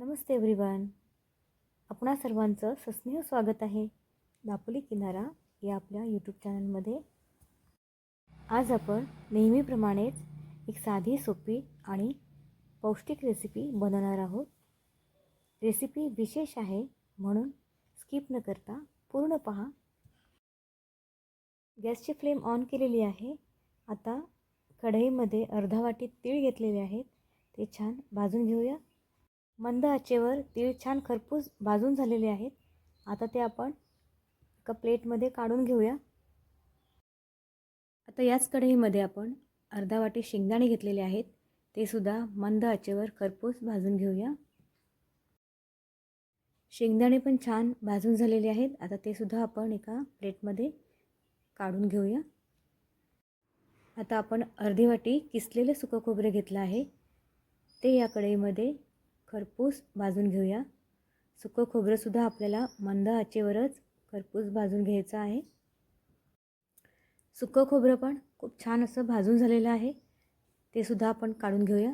नमस्ते everyone. आपणा सर्वांचं सस्नेह स्वागत आहे. दापोली किनारा या आपल्या यूट्यूब चॅनलमध्ये. आज आपण नेहमीप्रमाणेच एक साधी सोपी आणि पौष्टिक रेसिपी बनवणार आहोत. रेसिपी विशेष आहे म्हणून स्किप न करता पूर्ण पहा. गॅसची फ्लेम ऑन केलेली आहे. आता कढईमध्ये अर्धा वाटी तीळ घेतलेले आहेत. ते छान भाजून घेऊया. मंद आचेवर तीळ छान खरपूस भाजून झालेले आहेत. आता ते आपण एका प्लेटमध्ये काढून घेऊया. आता याच कढईमध्ये आपण अर्धा वाटी शेंगदाणे घेतलेले आहेत. ते सुद्धा मंद आचेवर खरपूस भाजून घेऊया. शेंगदाणे पण छान भाजून झालेले आहेत. आता ते सुद्धा आपण एका प्लेटमध्ये काढून घेऊया. आता आपण अर्धी वाटी किसलेलं सुकं खोबरं घेतलं आहे. ते या कढईमध्ये खरपूस भाजून घेऊया. सुकं खोबरंसुद्धा आपल्याला मंद आचेवरच खरपूस भाजून घ्यायचं आहे. सुकं खोबरं पण खूप छान असं भाजून झालेलं आहे. ते सुद्धा आपण काढून घेऊया.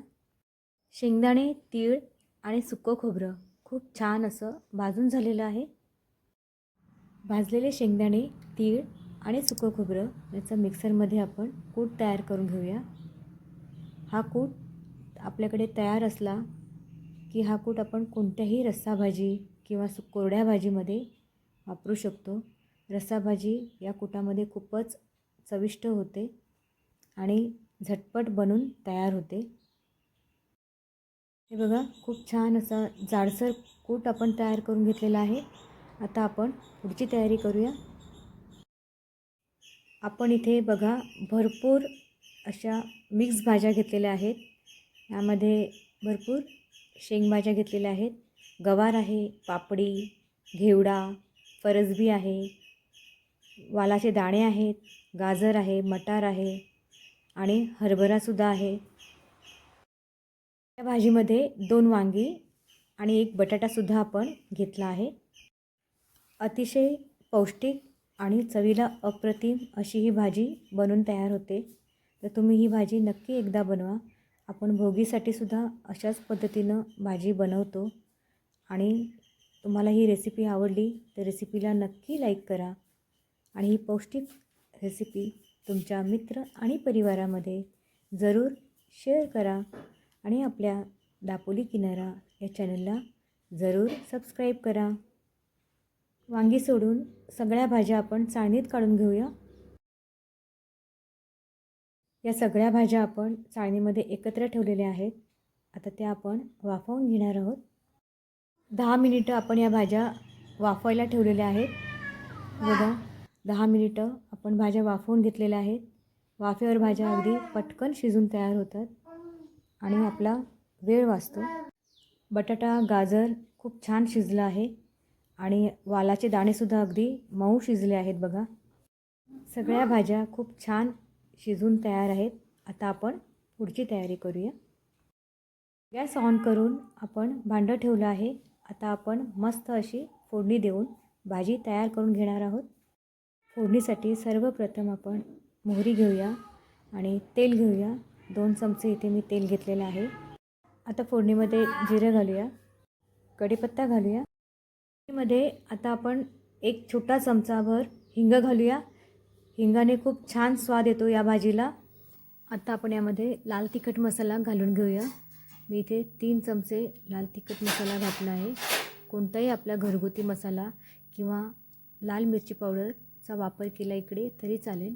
शेंगदाणे तीळ आणि सुकं खोबरं खूप छान असं भाजून झालेलं आहे. भाजलेले शेंगदाणे तीळ आणि सुकं खोबरं याचं मिक्सरमध्ये आपण कूट तयार करून घेऊया. हा कूट आपल्याकडे तयार असला की हा कूट आपण कोणत्याही रस्साभाजी किंवा सु कोरड्या भाजीमध्ये वापरू शकतो. रस्साभाजी या कुटामध्ये खूपच चविष्ट होते आणि झटपट बनून तयार होते. हे बघा खूप छान असा जाडसर कूट आपण तयार करून घेतलेला आहे. आता आपण पुढची तयारी करूया. आपण इथे बघा भरपूर अशा मिक्स भाज्या घेतलेल्या आहेत. यामध्ये भरपूर शेंगभाज्या घेतलेल्या आहेत. गवार आहे पापडी घेवडा फरसबी आहे. वालाचे दाणे आहेत गाजर आहे मटार आहे आणि हरभरासुद्धा आहे. या भाजीमध्ये दोन वांगी आणि एक बटाटासुद्धा आपण घेतला आहे. अतिशय पौष्टिक आणि चवीला अप्रतिम अशी ही भाजी बनून तयार होते. तर तुम्ही ही भाजी नक्की एकदा बनवा. आपण भोगीसाठी सुद्धा अशाच पद्धतीनं भाजी बनवतो. आणि तुम्हाला ही रेसिपी आवडली तर रेसिपीला नक्की लाईक करा. आणि ही पौष्टिक रेसिपी तुमच्या मित्र आणि परिवारामध्ये जरूर शेअर करा. आणि आपल्या दापोली किनारा या चॅनलला जरूर सबस्क्राईब करा. वांगी सोडून सगळ्या भाज्या आपण चाळणीत काढून घेऊया. या सगळ्या भाज्या आपण चाळणीमध्ये एकत्र ठेवलेल्या आहेत. आता त्या आपण वाफवून घेणार आहोत. दहा मिनिटं आपण या भाज्या वाफवायला ठेवलेल्या आहेत. बघा दहा मिनिटं आपण भाज्या वाफवून घेतलेल्या आहेत. वाफेवर भाज्या अगदी पटकन शिजून तयार होतात आणि आपला वेळ वाचतो. बटाटा गाजर खूप छान शिजलं आहे आणि वालाचे दाणेसुद्धा अगदी मऊ शिजले आहेत बघा. सगळ्या भाज्या खूप छान शिजून तयार आहेत. आता आपण पुढची तयारी करूया. गॅस ऑन करून आपण भांडं ठेवलं आहे. आता आपण मस्त अशी फोडणी देऊन भाजी तयार करून घेणार आहोत. फोडणीसाठी सर्वप्रथम आपण मोहरी घेऊया आणि तेल घेऊया. दोन चमचे इथे मी तेल घेतलेलं आहे. आता फोडणीमध्ये जिरं घालूया. कढीपत्ता घालूया. मध्ये आता आपण एक छोटा चमचाभर हिंग घालूया. हिंगाने खूप छान स्वाद येतो या भाजीला. आत्ता आपण यामध्ये लाल तिखट मसाला घालून घेऊया. मी इथे तीन चमचे लाल तिखट मसाला घातला आहे. कोणताही आपला घरगुती मसाला किंवा लाल मिरची पावडरचा वापर केला इकडे तरी चालेल.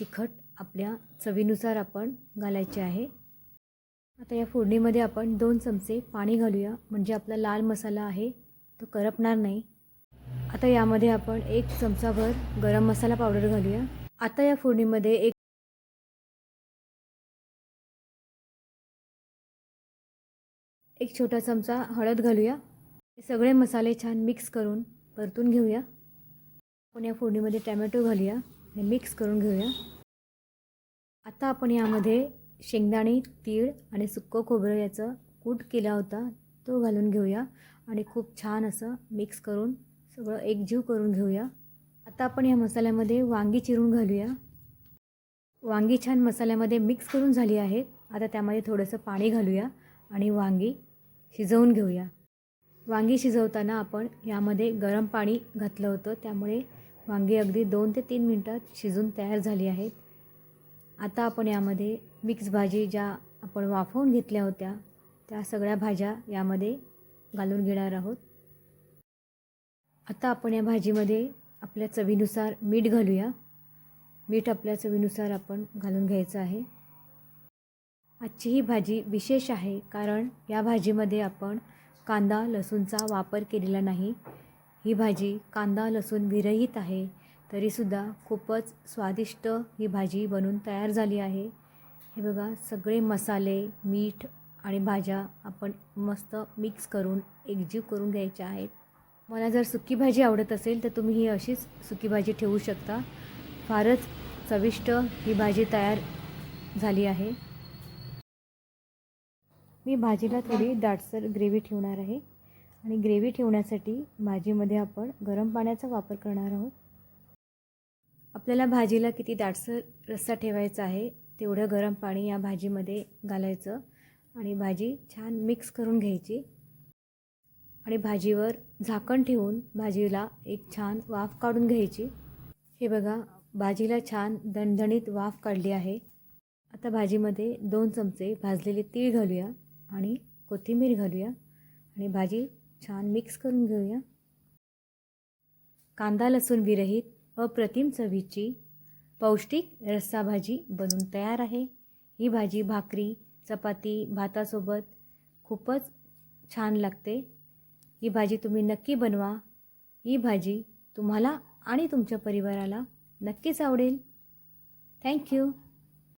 तिखट आपल्या चवीनुसार आपण घालायचे आहे. आता या फोडणीमध्ये आपण दोन चमचे पाणी घालूया. म्हणजे आपला लाल मसाला आहे तो करपणार नाही. आता यामध्ये आपण एक चमचाभर गरम मसाला पावडर घालूया. आता या फोडणीमध्ये एक एक छोटा चमचा हळद घालूया. हे सगळे मसाले छान मिक्स करून परतून घेऊया. आपण या फोडणीमध्ये टॅमॅटो घालूया. हे मिक्स करून घेऊया. आता आपण यामध्ये शेंगदाणे तीळ आणि सुक्कं खोबरं याचं कूट केला होता तो घालून घेऊया. आणि खूप छान असं मिक्स करून सगळं एकजीव करून घेऊया. आता आपण या मसाल्यामध्ये वांगी चिरून घालूया. वांगी छान मसाल्यामध्ये मिक्स करून झाली आहेत. आता त्यामध्ये थोडंसं पाणी घालूया आणि वांगी शिजवून घेऊया. वांगी शिजवताना आपण यामध्ये गरम पाणी घातलं होतं. त्यामुळे वांगी अगदी दोन ते तीन मिनटात शिजून तयार झाली आहेत. आता आपण यामध्ये मिक्स भाजी ज्या आपण वाफवून घेतल्या होत्या त्या सगळ्या भाज्या यामध्ये घालून घेणार आहोत. आता आपण या भाजीमध्ये आपल्या चवीनुसार मीठ घालूया. मीठ आपल्या चवीनुसार आपण घालून घ्यायचं आहे. आजची ही भाजी विशेष आहे कारण या भाजीमध्ये आपण कांदा लसूणचा वापर केलेला नाही. ही भाजी कांदा लसूण विरहित आहे तरीसुद्धा खूपच स्वादिष्ट ही भाजी बनून तयार झाली आहे. हे बघा सगळे मसाले मीठ आणि भाज्या आपण मस्त मिक्स करून एकजीव करून घ्यायच्या आहेत. मला जर सुकी भाजी आवडत असेल तर तुम्ही ही अशीच सुकी भाजी ठेवू शकता. फारच चविष्ट ही भाजी तयार झाली आहे. मी भाजीला थोडी दाटसर ग्रेव्ही ठेवणार आहे आणि ग्रेव्ही ठेवण्यासाठी भाजीमध्ये आपण गरम पाण्याचा वापर करणार आहोत. आपल्याला भाजीला किती दाटसर रस्सा ठेवायचा आहे तेवढं गरम पाणी या भाजीमध्ये घालायचं आणि भाजी छान मिक्स करून घ्यायची. आणि भाजीवर झाकण ठेवून भाजीला एक छान वाफ काढून घ्यायची. हे बघा भाजीला छान दणदणीत वाफ काढली आहे. आता भाजीमध्ये दोन चमचे भाजलेले तीळ घालूया आणि कोथिंबीर घालूया आणि भाजी छान मिक्स करून घेऊया. कांदा लसूण विरहित अप्रतिम चवीची पौष्टिक रस्सा भाजी बनून तयार आहे. ही भाजी भाकरी चपाती भातासोबत खूपच छान लागते. ही भाजी तुम्ही नक्की बनवा. ही भाजी तुम्हाला आणि तुमच्या परिवाराला नक्कीच आवडेल. थँक्यू